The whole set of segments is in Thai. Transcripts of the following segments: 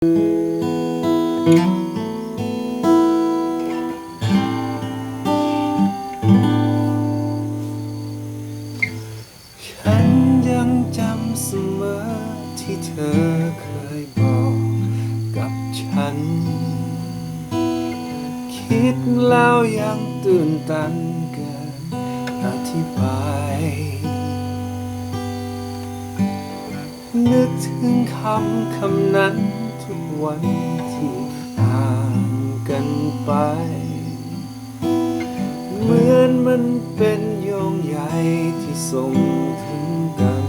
ฉันยังจำเสมอที่เธอเคยบอกกับฉัน คิดแล้วยังตื่นตันเกินอธิบาย นึกถึงคำคำนั้น ทุกวันที่ห่างกันไป เหมือนมันเป็นโยงใยที่ส่งถึงกัน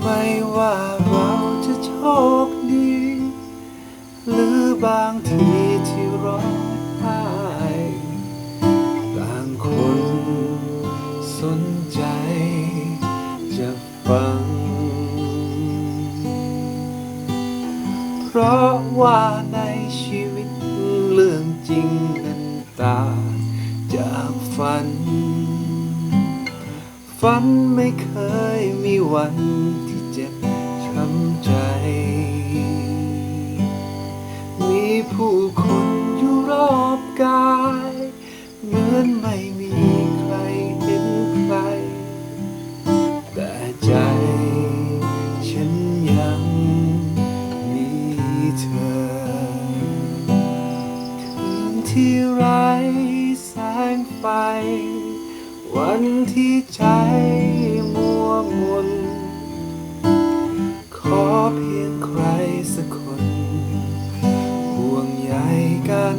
ไม่ว่าเราจะโชคดี หรือบางทีที่ร้องไห้ต่างคนสนใจจะฟัง ว่าในชีวิตเรื่องจริงนั้นต่างจากฝัน ฝันไม่เคยมีวัน ไฟวันที่ใจมัวมน ขอเพียงใครสักคน ห่วงใยกัน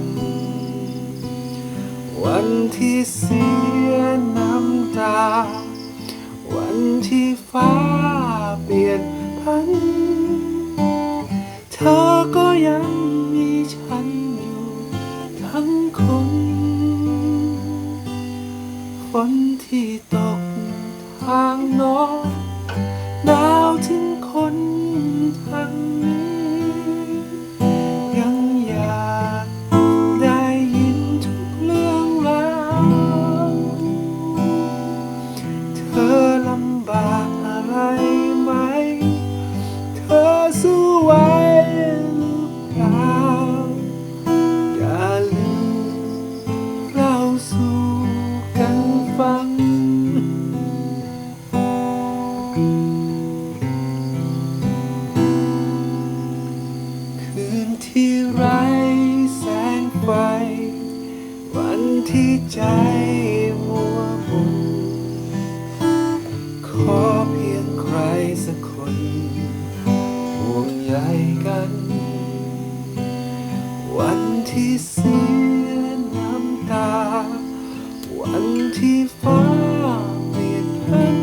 วันที่เสียน้ำตา วันที่ฟ้าเปลี่ยนพัน เธอก็ยัง นที่ตกทางน้นหนาวถึงคนทางนี้ง ไฟวันที่ใจมัวมนขอเพียงใครสักคนห่วงใยกัน วันที่เสียน้ำตา วันที่ฟ้าเปลี่ยนพัน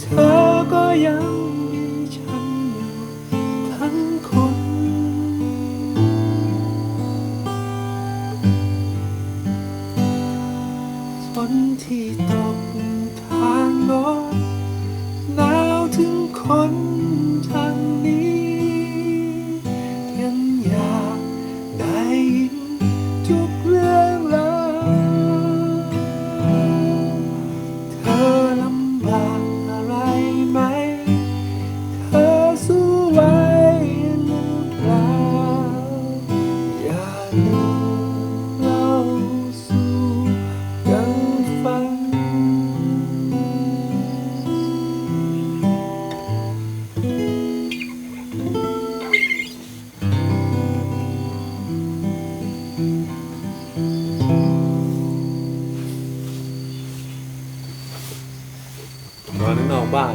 เธอก็ยัง น นอน